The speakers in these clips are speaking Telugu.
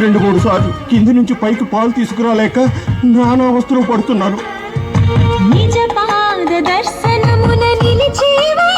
రెండు మూడు సార్లు కింది నుంచి పైకి పాలు తీసుకురాలేక నానా అవస్థలు పడుతున్నాను దర్శనమున నిలిచేవయ్యా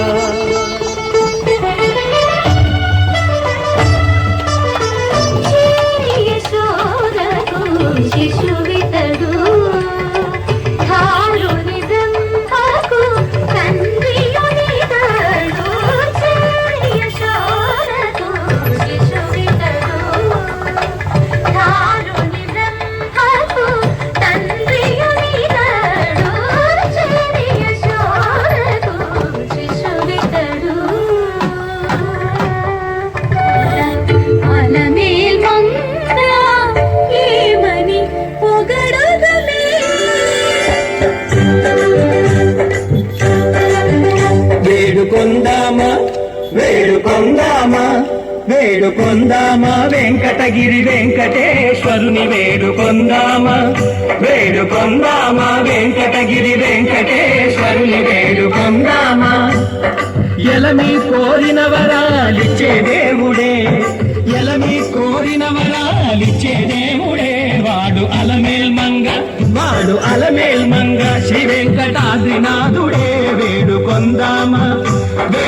వేడుకొందామా? వేడుకొందామా? వేడుకొందామా? వెంకటగిరి వెంకటేశ్వరుని వేడుకొందామా? వేడుకొందామా? వెంకటగిరి వెంకటేశ్వరుని వేడుకొందామా? ఎలమి కోరిన వరాలిచ్చే దేవుడే ఎలమి కోరిన వరాలిచ్చే దేవుడే. వాడు అలమేల్ మంగ వాడు అలమేల్ మంగ. శ్రీ వెంకటాద్రినాథుడు.